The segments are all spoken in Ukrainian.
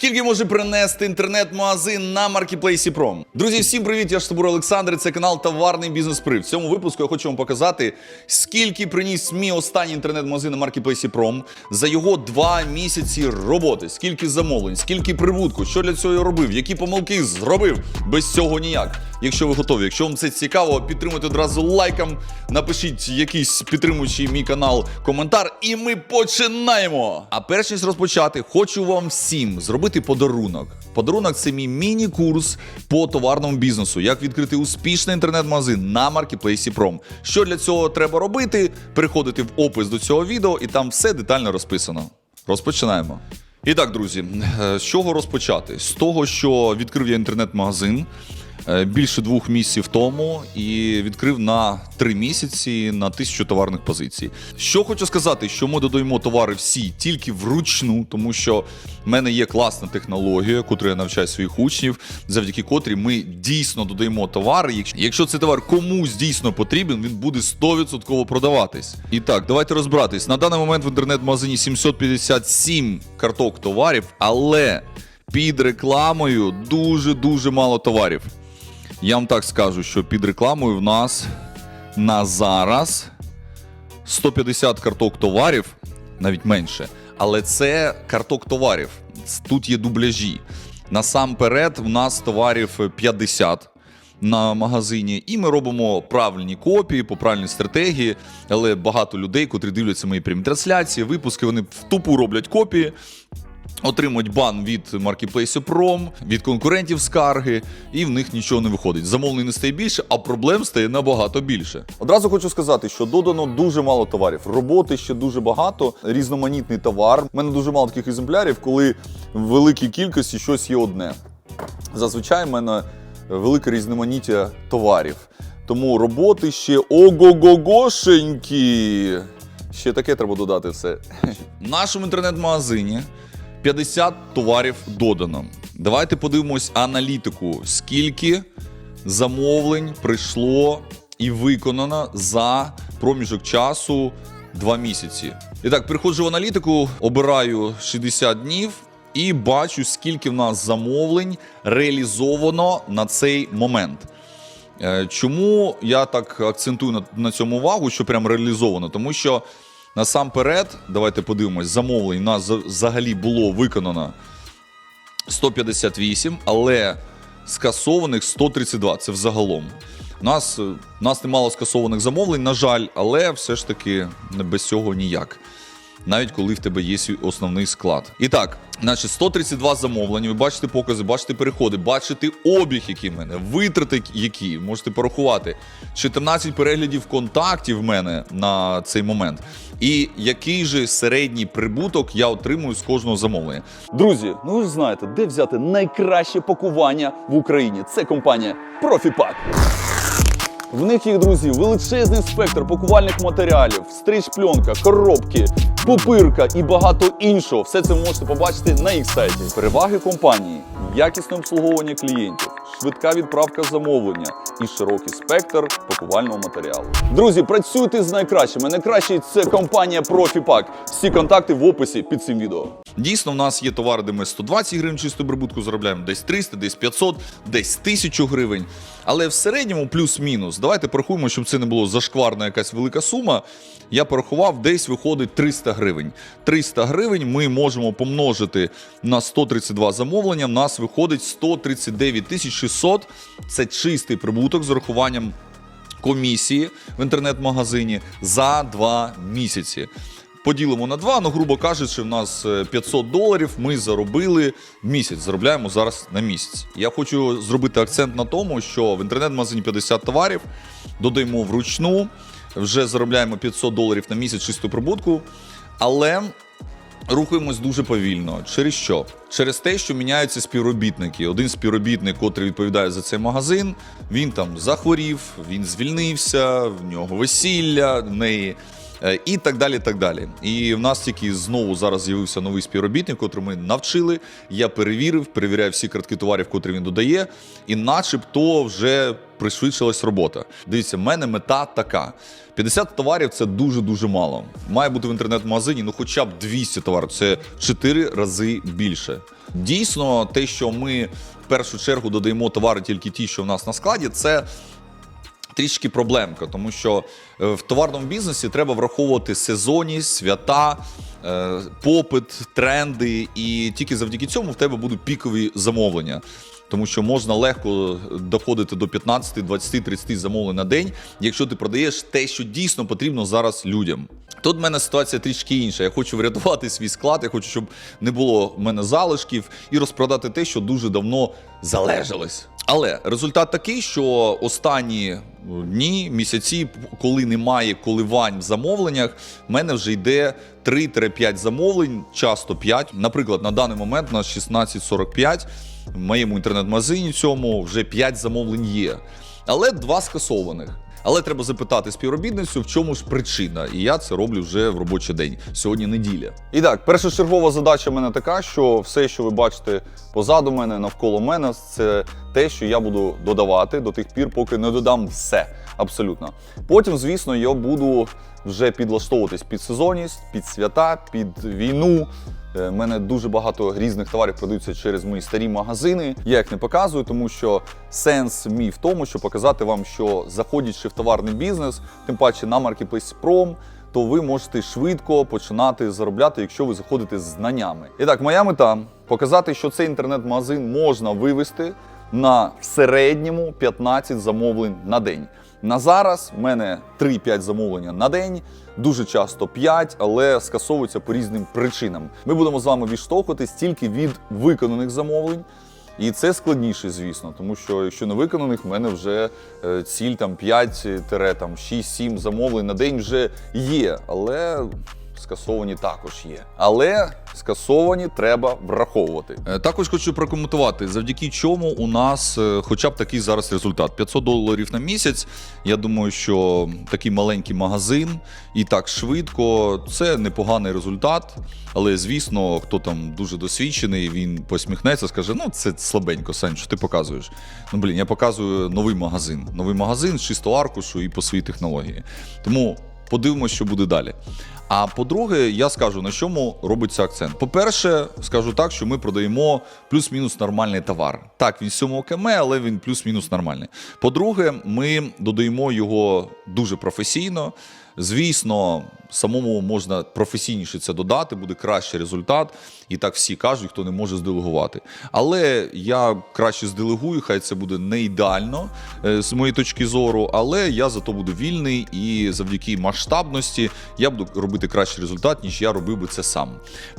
Скільки може принести інтернет-магазин на маркетплейсі Пром? Друзі, всім привіт! Я Штабур Олександр. Це канал Товарний бізнес При. В цьому випуску я хочу вам показати, скільки приніс мій останній інтернет-магазин на маркетплейсі Пром за його два місяці роботи. Скільки замовлень, скільки прибутку, що для цього я робив, які помилки зробив. Без цього ніяк. Якщо ви готові, якщо вам це цікаво, підтримуйте одразу лайком, напишіть якийсь підтримуючий мій канал коментар, і ми починаємо. А перш ніж розпочати, хочу вам всім зробити подарунок. Подарунок це мій міні-курс по товарному бізнесу, як відкрити успішний інтернет-магазин на маркетплейсі Пром. Що для цього треба робити? Переходити в опис до цього відео, і там все детально розписано. Розпочинаємо. І так, друзі, е, з чого розпочати? З того, що відкрив я інтернет-магазин більше двох місяців тому і відкрив на три місяці на тисячу товарних позицій. Що хочу сказати, що ми додаємо товари всі тільки вручну, тому що в мене є класна технологія, яку я навчаю своїх учнів, завдяки котрій ми дійсно додаємо товари. Якщо- цей товар комусь дійсно потрібен, він буде 100% продаватись. І так, давайте розбиратись. На даний момент в інтернет-магазині 757 карток товарів, але під рекламою дуже дуже мало товарів. Я вам так скажу, що під рекламою в нас на зараз 150 карток товарів, навіть менше. Але це карток товарів. Тут є дубляжі. Насамперед, в нас товарів 50 на магазині, і ми робимо правильні копії по правильній стратегії. Але багато людей, котрі дивляться мої прямі трансляції, випуски, вони в тупу роблять копії. Отримують бан від маркетплейсу Пром, від конкурентів скарги, і в них нічого не виходить. Замовлень не стає більше, а проблем стає набагато більше. Одразу хочу сказати, що додано дуже мало товарів. Роботи ще дуже багато, різноманітний товар. У мене дуже мало таких екземплярів, коли в великій кількості щось є одне. Зазвичай в мене велике різноманіття товарів. Тому роботи ще ого-го-гошенькі. Ще таке треба додати все. В нашому інтернет-магазині 50 товарів додано. Давайте подивимось аналітику, скільки замовлень прийшло і виконано за проміжок часу 2 місяці. І так, переходжу в аналітику, обираю 60 днів і бачу, скільки в нас замовлень реалізовано на цей момент. Е, Чому я так акцентую на цьому увагу, що прям реалізовано? Тому що насамперед, давайте подивимось, замовлень у нас взагалі було виконано 158, але скасованих 132. Це взагалом. У нас, е, у нас немало скасованих замовлень, на жаль, але все ж таки без цього ніяк. Навіть коли в тебе є свій основний склад. І так, значить, 132 замовлення. Ви бачите покази, бачите переходи, бачите обіг, який в мене, витрати, які можете порахувати. 14 переглядів контактів в мене на цей момент. І який же середній прибуток я отримую з кожного замовлення. Друзі, ну ви ж знаєте, де взяти найкраще пакування в Україні. Це компанія Профіпак. В них їх, друзі, величезний спектр пакувальних матеріалів, стріч-пленка, коробки, пупирка і багато іншого. Все це ви можете побачити на їх сайті. Переваги компанії, якісне обслуговування клієнтів, швидка відправка замовлення і широкий спектр пакувального матеріалу. Друзі, працюйте з найкращими. Найкращий це компанія Профіпак. Всі контакти в описі під цим відео. Дійсно, в нас є товари, де ми 120 гривень чистого прибутку заробляємо, десь 300, десь 500, десь 1000 гривень. Але в середньому плюс-мінус. Давайте порахуємо, щоб це не було зашкварна якась велика сума. Я порахував, десь виходить 300 гривень. 300 гривень ми можемо помножити на 132 замовлення. В нас виходить 139 тисяч 600. Це чистий прибуток з урахуванням комісії в інтернет-магазині за два місяці. Поділимо на два, ну, грубо кажучи, в нас е, 500 доларів ми заробили місяць. Заробляємо зараз на місяць. Я хочу зробити акцент на тому, що в інтернет-магазині 50 товарів додаємо вручну, вже заробляємо 500 доларів на місяць чистого прибутку, але рухаємось дуже повільно. Через що? Через те, що міняються співробітники. Один співробітник, котрий відповідає за цей магазин, він там захворів, він звільнився, в нього весілля, в неї і так далі. так далі. І в нас тільки знову зараз з'явився новий співробітник, котрий ми навчили. Я перевірив, перевіряю всі картки товарів, котрі він додає, і начебто вже пришвидшилась робота. Дивіться, в мене мета така: 50 товарів це дуже дуже мало. Має бути в інтернет-магазині, ну хоча б 200 товарів, це 4 рази більше. Дійсно, те, що ми в першу чергу додаємо товари тільки ті, що в нас на складі, це трішки проблемка, тому що е, в товарному бізнесі треба враховувати сезонність, свята, е, попит, тренди, і тільки завдяки цьому в тебе будуть пікові замовлення. Тому що можна легко доходити до 15, 20, 30 замовлень на день, якщо ти продаєш те, що дійсно потрібно зараз людям. Тут в мене ситуація трішки інша. Я хочу врятувати свій склад, я хочу, щоб не було в мене залишків, і розпродати те, що дуже давно залежалось. Але результат такий, що останні дні, місяці, коли немає коливань в замовленнях, в мене вже йде 3-5 замовлень, часто 5. Наприклад, на даний момент на 16.45 в моєму інтернет-магазині цьому вже 5 замовлень є, але два скасованих. Але треба запитати співробітницю, в чому ж причина, і я це роблю вже в робочий день. Сьогодні неділя. І так, першочергова задача в мене така, що все, що ви бачите позаду мене, навколо мене, це те, що я буду додавати до тих пір, поки не додам все. Абсолютно. Потім, звісно, я буду вже підлаштовуватись під сезонність, під свята, під війну. У мене дуже багато різних товарів продаються через мої старі магазини. Я їх не показую, тому що сенс мій в тому, щоб показати вам, що заходячи в товарний бізнес, тим паче на Marketplace Prom, то ви можете швидко починати заробляти, якщо ви заходите з знаннями. І так, моя мета показати, що цей інтернет-магазин можна вивести на в середньому 15 замовлень на день. На зараз в мене 3-5 замовлення на день, дуже часто 5, але скасовуються по різним причинам. Ми будемо з вами відштовхуватись тільки від виконаних замовлень. І це складніше, звісно, тому що якщо не виконаних, в мене вже е, ціль там 5-6-7 замовлень на день вже є. Але скасовані також є. Але скасовані треба враховувати. Е, Також хочу прокоментувати, завдяки чому у нас е, хоча б такий зараз результат: 500 доларів на місяць. Я думаю, що такий маленький магазин і так швидко це непоганий результат. Але звісно, хто там дуже досвідчений, він посміхнеться, скаже: ну це слабенько, Сань, що ти показуєш. Ну блін, я показую новий магазин. Новий магазин чистого аркушу і по своїй технології. Тому подивимося, що буде далі. А по-друге, я скажу на чому робиться акцент. По-перше, скажу так, що ми продаємо плюс-мінус нормальний товар. Так, він 7 КМ, але він плюс-мінус нормальний. По-друге, ми додаємо його дуже професійно. Звісно, самому можна професійніше це додати, буде кращий результат. І так всі кажуть, хто не може зделегувати. Але я краще зделегую, хай це буде не ідеально е, з моєї точки зору, але я зато буду вільний і завдяки масштабності я буду робити кращий результат, ніж я робив би це сам.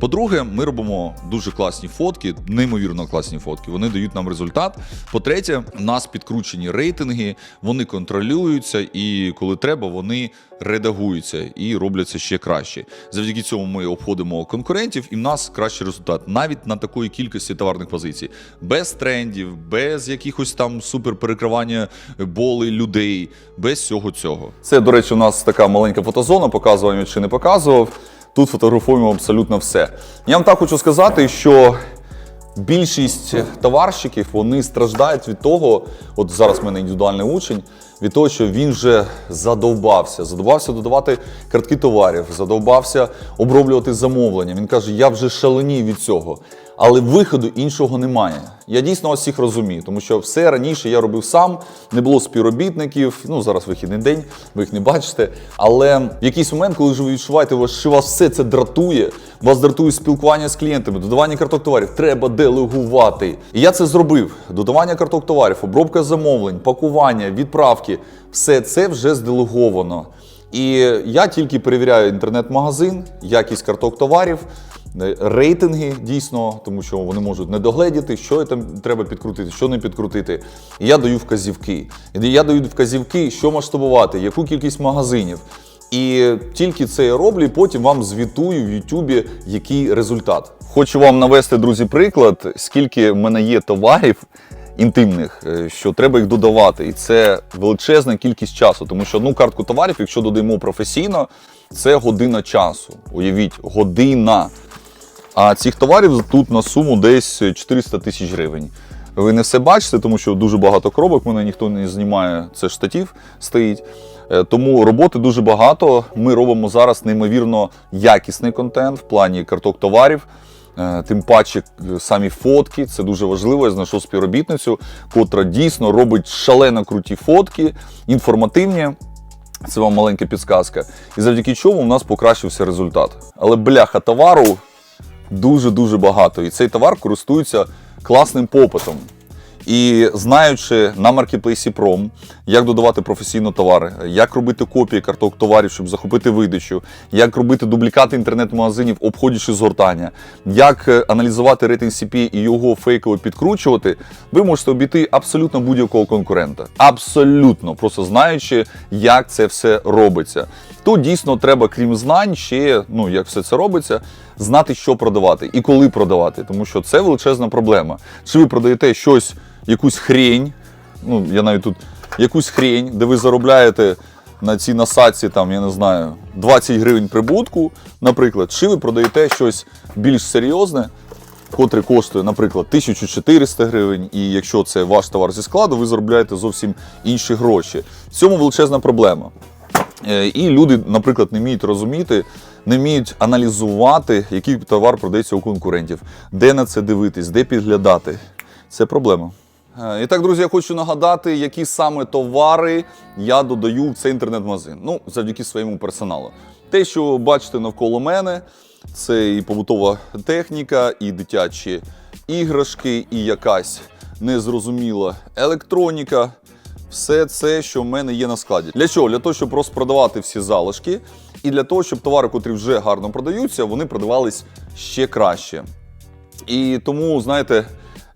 По-друге, ми робимо дуже класні фотки, неймовірно класні фотки. Вони дають нам результат. По-третє, у нас підкручені рейтинги, вони контролюються, і коли треба, вони редагуються і робляться ще краще. Завдяки цьому ми обходимо конкурентів, і в нас кращий результат навіть на такої кількості товарних позицій, без трендів, без якихось там супер перекривання боли людей, без всього цього. Це, до речі, у нас така маленька фотозона, показував чи не показував. Тут фотографуємо абсолютно все. Я вам так хочу сказати, що більшість товарщиків вони страждають від того, от зараз в мене індивідуальний учень, від того, що він вже задовбався. Задовбався додавати картки товарів, задовбався оброблювати замовлення. Він каже, я вже шаленів від цього. Але виходу іншого немає. Я дійсно вас всіх розумію, тому що все раніше я робив сам, не було співробітників. Ну зараз вихідний день, ви їх не бачите. Але в якийсь момент, коли вже ви відчуваєте, що вас все це дратує, вас дратує спілкування з клієнтами, додавання карток товарів, треба делегувати. І я це зробив: додавання карток товарів, обробка замовлень, пакування, відправки все це вже зделеговано. І я тільки перевіряю інтернет-магазин, якість карток товарів. Рейтинги дійсно, тому що вони можуть не догледіти, що там треба підкрутити, що не підкрутити. І я даю вказівки. Я даю вказівки, що масштабувати, яку кількість магазинів. І тільки це я роблю, і потім вам звітую в Ютубі, який результат. Хочу вам навести, друзі, приклад, скільки в мене є товарів, інтимних, е, що треба їх додавати. І це величезна кількість часу, тому що одну картку товарів, якщо додаємо професійно, це година часу. Уявіть, година. А цих товарів тут на суму десь 400 тисяч гривень. Ви не все бачите, тому що дуже багато коробок, мене ніхто не знімає, це штатів стоїть. Е, Тому роботи дуже багато. Ми робимо зараз неймовірно якісний контент в плані карток товарів. Е, Тим паче е, самі фотки, це дуже важливо. Я знайшов співробітницю, котра дійсно робить шалено круті фотки, інформативні. Це вам маленька підсказка. І завдяки чому у нас покращився результат. Але бляха товару дуже-дуже багато. І цей товар користується класним попитом. І знаючи на маркетплейсі Prom, як додавати професійно товари, як робити копії карток товарів, щоб захопити видачу, як робити дублікати інтернет-магазинів, обходячи згортання, як е, аналізувати рейтинг CP і його фейково підкручувати, ви можете обійти абсолютно будь-якого конкурента. Абсолютно, просто знаючи, як це все робиться. Тут дійсно треба, крім знань, ще ну як все це робиться, знати, що продавати і коли продавати, тому що це величезна проблема. Чи ви продаєте щось, якусь хрень, ну я навіть тут якусь хрень, де ви заробляєте на цій насадці, там я не знаю, 20 гривень прибутку, наприклад, чи ви продаєте щось більш серйозне. Котрий коштує, наприклад, 1400 гривень, і якщо це ваш товар зі складу, ви заробляєте зовсім інші гроші. В цьому величезна проблема. Е, І люди, наприклад, не вміють розуміти, не вміють аналізувати, який товар продається у конкурентів, де на це дивитись, де підглядати. Це проблема. Е, І так, друзі, я хочу нагадати, які саме товари я додаю в цей інтернет-магазин. Ну, завдяки своєму персоналу. Те, що бачите навколо мене, це і побутова техніка, і дитячі іграшки, і якась незрозуміла електроніка. Все це, що в мене є на складі. Для чого? Для того, щоб розпродавати всі залишки, і для того, щоб товари, котрі вже гарно продаються, вони продавались ще краще. І тому, знаєте,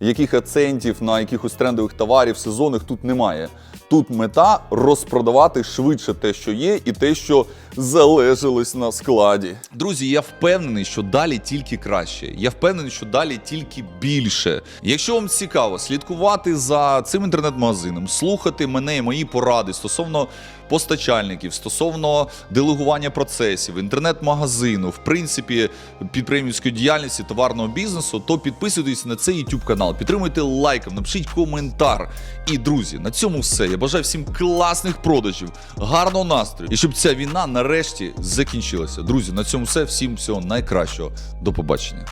яких акцентів на якихось трендових товарів, сезонних тут немає. Тут мета розпродавати швидше те, що є, і те, що залежалось на складі. Друзі, я впевнений, що далі тільки краще. Я впевнений, що далі тільки більше. Якщо вам цікаво слідкувати за цим інтернет-магазином, слухати мене і мої поради стосовно постачальників, стосовно делегування процесів, інтернет-магазину, в принципі, підприємницької діяльності, товарного бізнесу, то підписуйтесь на цей YouTube канал, підтримуйте лайком, напишіть коментар. І друзі, на цьому все. Я бажаю всім класних продажів, гарного настрою і щоб ця війна нарешті закінчилася. Друзі, на цьому все. Всім всього найкращого. До побачення.